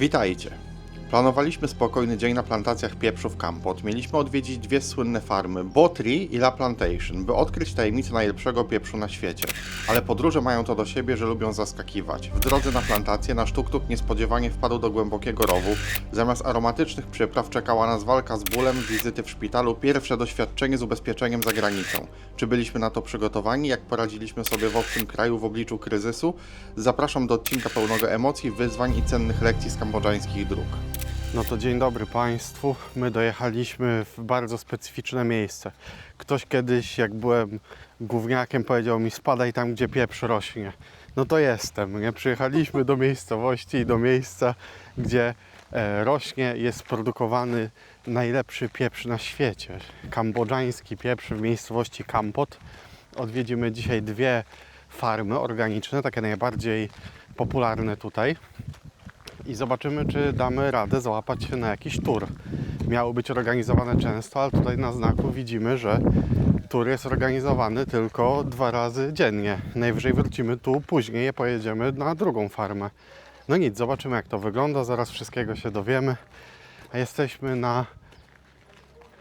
Witajcie. Planowaliśmy spokojny dzień na plantacjach pieprzu w Kampot. Mieliśmy odwiedzić dwie słynne farmy, Botry i La Plantation, by odkryć tajemnicę najlepszego pieprzu na świecie. Ale podróże mają to do siebie, że lubią zaskakiwać. W drodze na plantację nasz tuk-tuk niespodziewanie wpadł do głębokiego rowu. Zamiast aromatycznych przypraw czekała nas walka z bólem, wizyty w szpitalu, pierwsze doświadczenie z ubezpieczeniem za granicą. Czy byliśmy na to przygotowani? Jak poradziliśmy sobie w obcym kraju w obliczu kryzysu? Zapraszam do odcinka pełnego emocji, wyzwań i cennych lekcji z kambodżańskich dróg. No to dzień dobry Państwu. My dojechaliśmy w bardzo specyficzne miejsce. Ktoś kiedyś, jak byłem gówniakiem, powiedział mi spadaj tam, gdzie pieprz rośnie. No to jestem. Nie? Przyjechaliśmy do miejscowości i do miejsca, gdzie e, rośnie, jest produkowany najlepszy pieprz na świecie. Kambodżański pieprz w miejscowości Kampot. Odwiedzimy dzisiaj dwie farmy organiczne, takie najbardziej popularne tutaj i zobaczymy, czy damy radę załapać się na jakiś tur. Miało być organizowane często, ale tutaj na znaku widzimy, że tur jest organizowany tylko dwa razy dziennie. Najwyżej wrócimy tu później pojedziemy na drugą farmę. No nic, zobaczymy jak to wygląda, zaraz wszystkiego się dowiemy. A jesteśmy na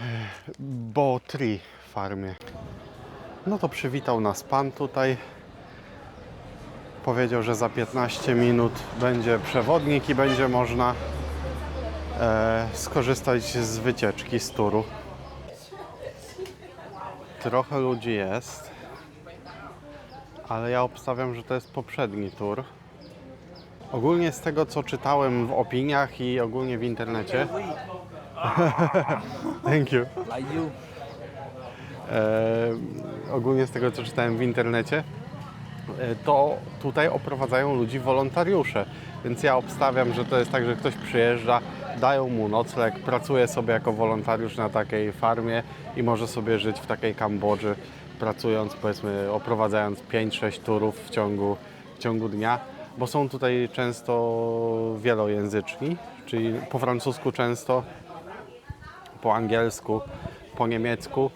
e, Bo farmie. No to przywitał nas pan tutaj. Powiedział, że za 15 minut będzie przewodnik i będzie można e, skorzystać z wycieczki z turu. Trochę ludzi jest, ale ja obstawiam, że to jest poprzedni tur. Ogólnie z tego, co czytałem w opiniach i ogólnie w internecie. Thank you. E, ogólnie z tego, co czytałem w internecie, to tutaj oprowadzają ludzi wolontariusze. Więc ja obstawiam, że to jest tak, że ktoś przyjeżdża, dają mu nocleg, pracuje sobie jako wolontariusz na takiej farmie i może sobie żyć w takiej Kambodży, pracując, powiedzmy, oprowadzając 5-6 turów w ciągu, w ciągu dnia, bo są tutaj często wielojęzyczni, czyli po francusku często, po angielsku, po niemiecku.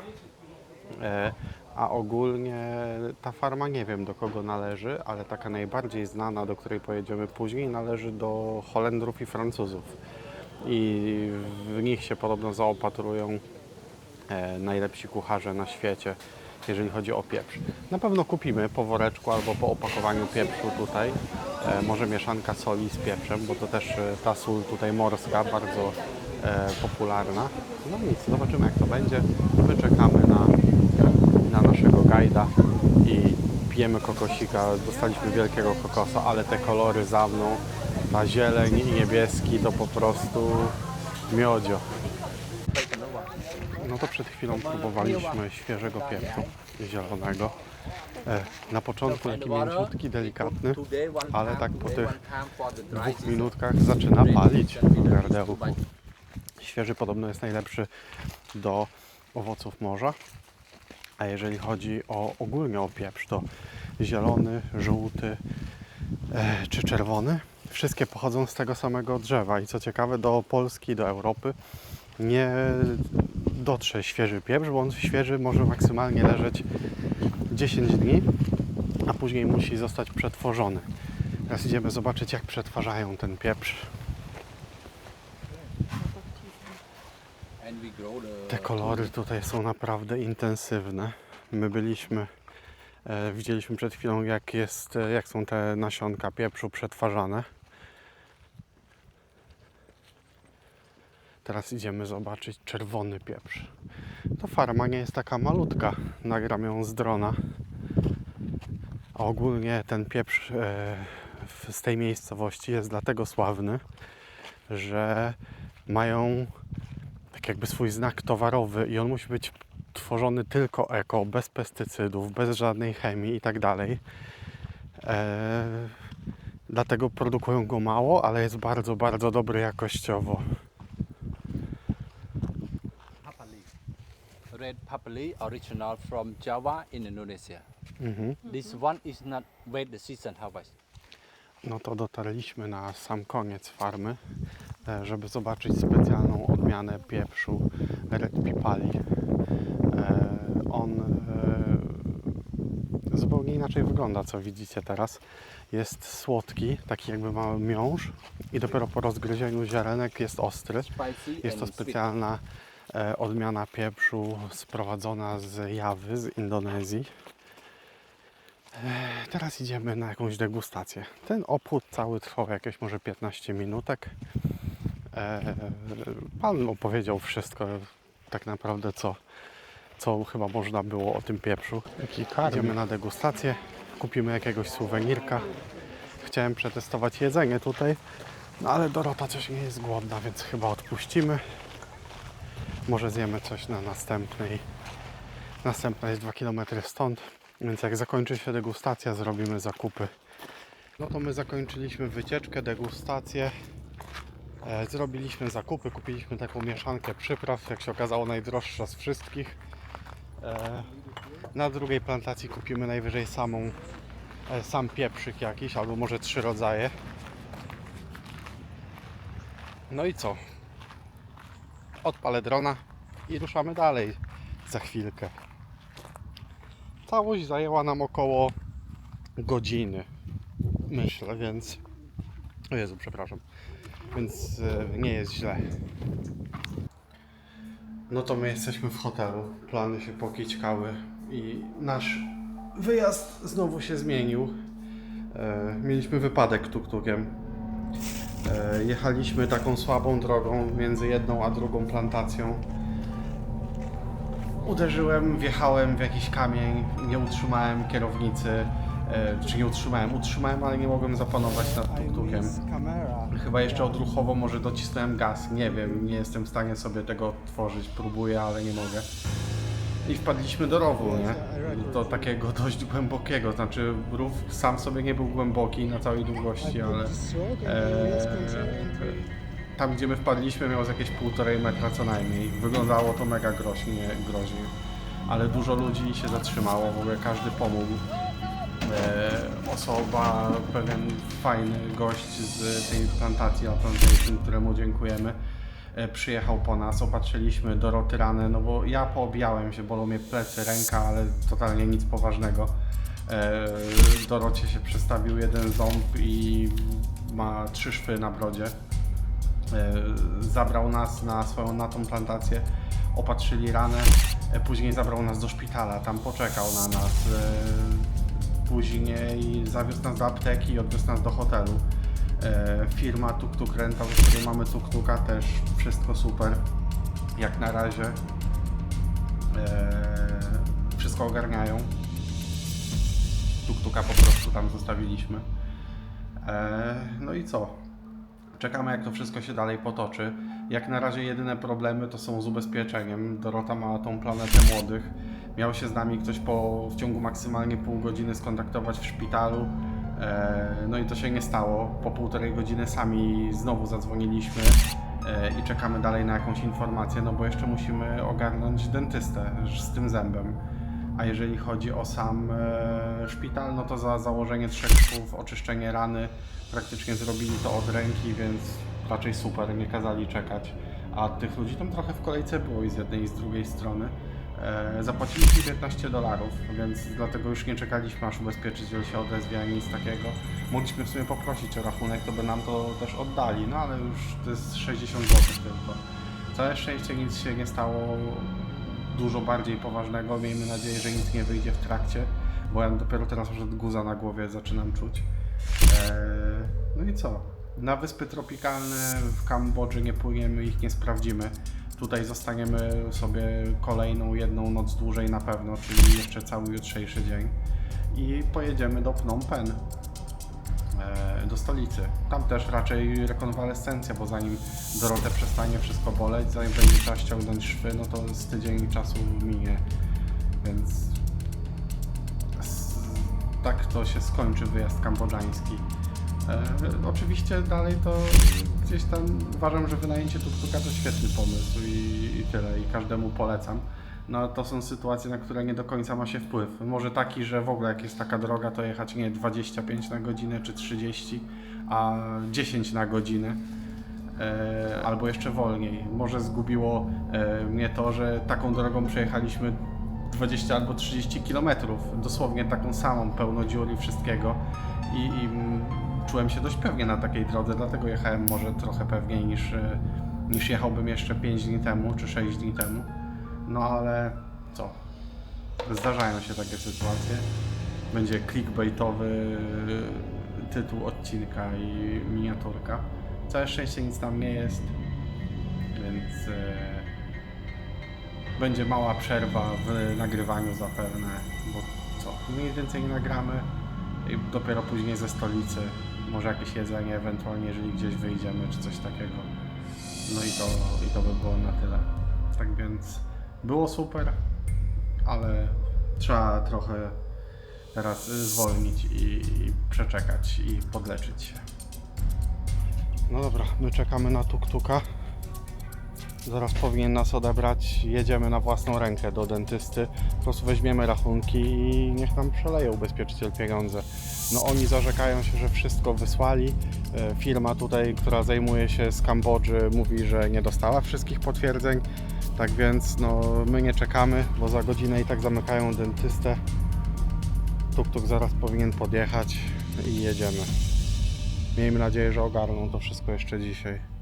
E, A ogólnie ta farma nie wiem do kogo należy, ale taka najbardziej znana, do której pojedziemy później, należy do Holendrów i Francuzów. I w nich się podobno zaopatrują e, najlepsi kucharze na świecie, jeżeli chodzi o pieprz. Na pewno kupimy po woreczku albo po opakowaniu pieprzu tutaj. E, może mieszanka soli z pieprzem, bo to też e, ta sól tutaj morska, bardzo popularna. No nic, zobaczymy jak to będzie. My czekamy na, na naszego guida i pijemy kokosika. Dostaliśmy wielkiego kokosa, ale te kolory za mną, ta zieleń i niebieski to po prostu miodzio. No to przed chwilą próbowaliśmy świeżego pieprzu zielonego. E, Na początku taki mięciutki, delikatny, ale tak po tych dwóch minutkach zaczyna palić w gardełku. Świeży podobno jest najlepszy do owoców morza. A jeżeli chodzi o ogólnie o pieprz, to zielony, żółty e, czy czerwony, wszystkie pochodzą z tego samego drzewa. I co ciekawe, do Polski, do Europy nie dotrze świeży pieprz, bo on świeży może maksymalnie leżeć 10 dni, a później musi zostać przetworzony. Teraz idziemy zobaczyć, jak przetwarzają ten pieprz. Te kolory tutaj są naprawdę intensywne. My byliśmy, e, widzieliśmy przed chwilą, jak, jest, e, jak są te nasionka pieprzu przetwarzane. Teraz idziemy zobaczyć czerwony pieprz. To farma nie jest taka malutka. Nagram ją z drona. A ogólnie ten pieprz e, z tej miejscowości jest dlatego sławny, że mają tak jakby swój znak towarowy i on musi być tworzony tylko eko, bez pestycydów, bez żadnej chemii i tak dalej. E, Dlatego produkują go mało, ale jest bardzo, bardzo dobry jakościowo. Red papali original from Java in Indonesia. Mhm. This one is not wait the season harvest. No to dotarliśmy na sam koniec farmy, e, żeby zobaczyć specjalną odmianę pieprzu Red Pipali. E, On e, zupełnie inaczej wygląda, co widzicie teraz. Jest słodki, taki jakby mały miąższ i dopiero po rozgryzieniu ziarenek jest ostry. Jest to specjalna e, odmiana pieprzu sprowadzona z Jawy, z Indonezji. Teraz idziemy na jakąś degustację. Ten obchód cały trwał jakieś może 15 minutek. E, pan opowiedział wszystko tak naprawdę, co, co chyba można było o tym pieprzu. Idziemy na degustację, kupimy jakiegoś suwenirka. Chciałem przetestować jedzenie tutaj, no ale Dorota coś nie jest głodna, więc chyba odpuścimy. Może zjemy coś na następnej. Następna jest 2 km stąd, więc jak zakończy się degustacja, zrobimy zakupy. No to my zakończyliśmy wycieczkę, degustację. E, zrobiliśmy zakupy, kupiliśmy taką mieszankę przypraw, jak się okazało najdroższa z wszystkich. E, na drugiej plantacji kupimy najwyżej samą, e, sam pieprzyk jakiś, albo może trzy rodzaje. No i co? Odpalę drona i ruszamy dalej za chwilkę. Całość zajęła nam około godziny, myślę, więc... O Jezu, przepraszam. Więc e, nie jest źle. No to my jesteśmy w hotelu. Plany się pokićkały i nasz wyjazd znowu się zmienił. E, mieliśmy wypadek tuk-tukiem. E, jechaliśmy taką słabą drogą między jedną a drugą plantacją. Uderzyłem, wjechałem w jakiś kamień, nie utrzymałem kierownicy, e, czy nie utrzymałem, utrzymałem, ale nie mogłem zapanować nad tuk-tukiem. Chyba jeszcze odruchowo może docisnąłem gaz, nie wiem, nie jestem w stanie sobie tego odtworzyć, próbuję, ale nie mogę. I wpadliśmy do rowu, nie? Do takiego dość głębokiego, znaczy rów sam sobie nie był głęboki na całej długości, ale e, tam gdzie my wpadliśmy miało z jakieś półtorej metra co najmniej. Wyglądało to mega groźnie, groźnie. Ale dużo ludzi się zatrzymało, w ogóle każdy pomógł. E, osoba, pewien fajny gość z tej plantacji, La Plantation, któremu dziękujemy, e, przyjechał po nas, opatrzyliśmy Doroty ranę, no bo ja poobijałem się, bolą mnie plecy, ręka, ale totalnie nic poważnego. E, Dorocie się przestawił jeden ząb i ma trzy szwy na brodzie. Zabrał nas na swoją na tą plantację, opatrzyli ranę, później zabrał nas do szpitala, tam poczekał na nas. Później zawiózł nas do apteki i odwiózł nas do hotelu. E, Firma Tuk Tuk Rental, z której mamy Tuk Tuka, też wszystko super. Jak na razie e, wszystko ogarniają. Tuk Tuka po prostu tam zostawiliśmy. E, No i co? Czekamy, jak to wszystko się dalej potoczy. Jak na razie jedyne problemy to są z ubezpieczeniem. Dorota ma tą planetę młodych. Miał się z nami ktoś po, w ciągu maksymalnie pół godziny skontaktować w szpitalu. E, no i to się nie stało. Po półtorej godziny sami znowu zadzwoniliśmy e, i czekamy dalej na jakąś informację, no bo jeszcze musimy ogarnąć dentystę z tym zębem. A jeżeli chodzi o sam e, szpital, no to za założenie trzech szwów, oczyszczenie rany, praktycznie zrobili to od ręki, więc raczej super, nie kazali czekać. A tych ludzi tam trochę w kolejce było i z jednej i z drugiej strony. E, zapłaciliśmy 15 dolarów, więc dlatego już nie czekaliśmy aż ubezpieczyciel się odezwie ani nic takiego. Mogliśmy w sumie poprosić o rachunek, to by nam to też oddali, no ale już to jest 60 zł tylko. Całe szczęście nic się nie stało dużo bardziej poważnego. Miejmy nadzieję, że nic nie wyjdzie w trakcie, bo ja dopiero teraz od guza na głowie zaczynam czuć. Eee, no i co? Na wyspy tropikalne w Kambodży nie płyniemy, ich nie sprawdzimy. Tutaj zostaniemy sobie kolejną jedną noc dłużej na pewno, czyli jeszcze cały jutrzejszy dzień. I pojedziemy do Phnom Penh e, do stolicy. Tam też raczej rekonwalescencja, bo zanim Dorotę przestanie wszystko boleć, zanim będzie trzeba ściągnąć szwy, no to z tydzień czasu minie. Więc tak to się skończy wyjazd kambodżański. E, oczywiście dalej to gdzieś tam uważam, że wynajęcie tuk-tuka to świetny pomysł i, i tyle, i każdemu polecam. No to są sytuacje, na które nie do końca ma się wpływ. Może taki, że w ogóle jak jest taka droga, to jechać nie 25 na godzinę czy 30, a 10 na godzinę. E, albo jeszcze wolniej. Może zgubiło e, mnie to, że taką drogą przejechaliśmy 20 albo 30 kilometrów, dosłownie taką samą, pełno dziur i wszystkiego. I, i czułem się dość pewnie na takiej drodze, dlatego jechałem może trochę pewniej niż, e, niż jechałbym jeszcze 5 dni temu czy 6 dni temu. No ale co? Zdarzają się takie sytuacje. Będzie clickbaitowy e, tytuł odcinka i miniaturka. Całe szczęście nic tam nie jest, więc e, będzie mała przerwa w nagrywaniu zapewne, bo co, mniej więcej nie nagramy i dopiero później ze stolicy, może jakieś jedzenie, ewentualnie jeżeli gdzieś wyjdziemy czy coś takiego. No i to, i to by było na tyle. Tak więc było super, ale trzeba trochę teraz zwolnić i, i przeczekać i podleczyć się. No dobra, my czekamy na tuk-tuka. Zaraz powinien nas odebrać. Jedziemy na własną rękę do dentysty. Po prostu weźmiemy rachunki i niech nam przeleje ubezpieczyciel pieniądze. No oni zarzekają się, że wszystko wysłali. E, Firma tutaj, która zajmuje się z Kambodży, mówi, że nie dostała wszystkich potwierdzeń. Tak więc no, my nie czekamy, bo za godzinę i tak zamykają dentystę. Tuk-tuk zaraz powinien podjechać i jedziemy. Miejmy nadzieję, że ogarną to wszystko jeszcze dzisiaj.